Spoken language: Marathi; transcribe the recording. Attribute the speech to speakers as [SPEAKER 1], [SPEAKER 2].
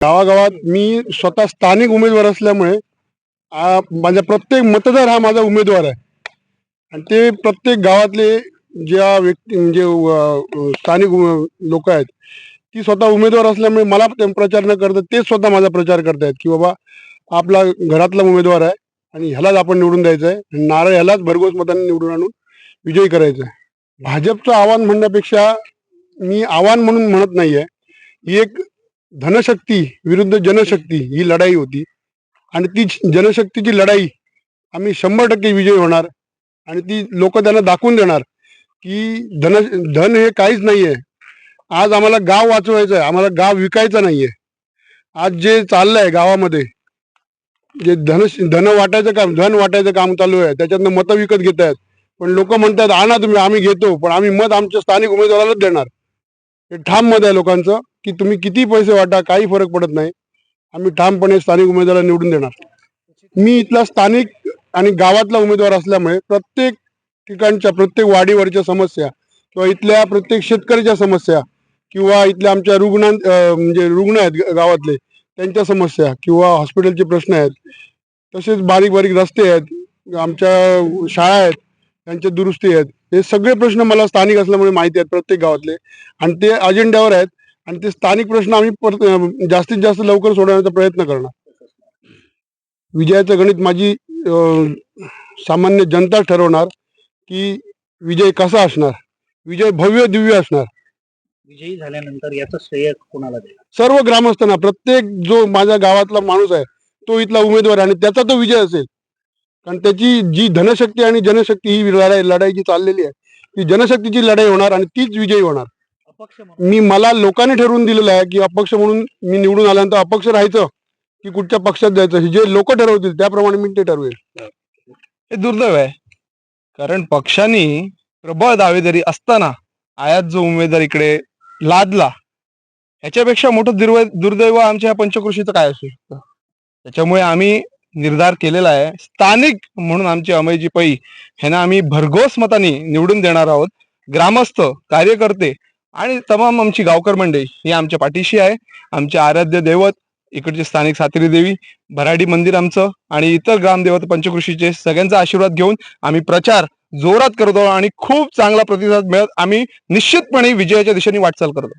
[SPEAKER 1] गावागावात मी स्वतः स्थानिक उमेदवार असल्यामुळे माझा प्रत्येक मतदार हा माझा उमेदवार आहे. आणि ते प्रत्येक गावातले ज्या व्यक्ती म्हणजे स्थानिक लोक आहेत ती स्वतः उमेदवार असल्यामुळे मला ते प्रचार न करता तेच स्वतः माझा प्रचार करतायत की बाबा आपला घरातला उमेदवार आहे आणि ह्यालाच आपण निवडून द्यायचं आहे नारळ ह्यालाच भरघोस मतांनी निवडून आणून विजयी करायचं आहे भाजपचं आव्हान म्हणण्यापेक्षा मी आव्हान म्हणून म्हणत नाहीये. ही एक धनशक्ती विरुद्ध जनशक्ती ही लढाई होती. आणि ती जनशक्तीची लढाई आम्ही शंभर टक्के विजयी होणार. आणि ती लोक त्यांना दाखवून देणार की धन धन हे काहीच नाही आहे आज आम्हाला गाव वाचवायचं आहे. आम्हाला गाव विकायचं नाही आहे आज जे चाललंय गावामध्ये जे धन धन वाटायचं काम धन वाटायचं काम चालू आहे. त्याच्यातनं मतं विकत घेत आहेत. पण लोक म्हणतात आणा तुम्ही आम्ही घेतो. पण आम्ही मत आमच्या स्थानिक उमेदवारालाच देणार. हे ठाम मत आहे लोकांचं. की तुम्ही किती पैसे वाटा काही फरक पडत नाही. आम्ही ठामपणे स्थानिक उमेदवाराला निवडून देणार. मी इथला स्थानिक आणि गावातला उमेदवार असल्यामुळे प्रत्येक ठिकाणच्या प्रत्येक वाडीवरच्या समस्या किंवा इथल्या प्रत्येक शेतकऱ्याच्या समस्या किंवा इथल्या आमच्या रुग्णां म्हणजे रुग्ण आहेत ग- गावातले त्यांच्या समस्या किंवा हॉस्पिटलचे प्रश्न आहेत. तसेच बारीक बारीक रस्ते आहेत आमच्या शाळा आहेत त्यांच्या दुरुस्ती आहेत. हे सगळे प्रश्न मला स्थानिक असल्यामुळे माहिती आहेत प्रत्येक गावातले. आणि ते अजेंड्यावर आहेत. आणि ते स्थानिक प्रश्न आम्ही जास्तीत जास्त लवकर सोडवण्याचा प्रयत्न करणार. विजयाचं गणित माझी सामान्य जनता ठरवणार की विजय कसा असणार? विजय भव्य दिव्य असणार.
[SPEAKER 2] विजयी झाल्यानंतर याचं श्रेय कोणाला देणार?
[SPEAKER 1] सर्व ग्रामस्थांना प्रत्येक जो माझ्या गावातला माणूस आहे तो इथला उमेदवार आहे आणि त्याचा तो विजय असेल. कारण त्याची जी धनशक्ती आणि जनशक्ती ही लढाई लढाई जी चाललेली आहे ती जनशक्तीची लढाई होणार आणि तीच विजयी होणार. मी मला लोकांनी ठरवून दिलेलं आहे की अपक्ष म्हणून मी निवडून आल्यानंतर अपक्ष राहायचं की कुठच्या पक्षात जायचं हे जे लोक ठरवतील त्याप्रमाणे मी ते ठरवेल.
[SPEAKER 3] हे दुर्दैव आहे. कारण पक्षांनी प्रबळ दावेदारी असताना आयात जो उमेदवार इकडे लादला ह्याच्यापेक्षा मोठं दुर्व दुर्दैव आमच्या ह्या पंचकृषीचं काय असू शकतं? त्याच्यामुळे आम्ही निर्धार केलेला आहे. स्थानिक म्हणून आमची अमयजी पै ह्यांना आम्ही भरघोस मताने निवडून देणार आहोत. ग्रामस्थ कार्यकर्ते आणि तमाम आमची गावकर मंडळी ही आमच्या पाठीशी आहे. आमचे आराध्य दैवत इकडचे स्थानिक सातेरी देवी भराडी मंदिर आमचं आणि इतर ग्रामदेवत पंचकृषीचे सगळ्यांचा आशीर्वाद घेऊन आम्ही प्रचार जोरात करतो आणि खूप चांगला प्रतिसाद मिळत आम्ही निश्चितपणे विजयाच्या दिशेने वाटचाल करतो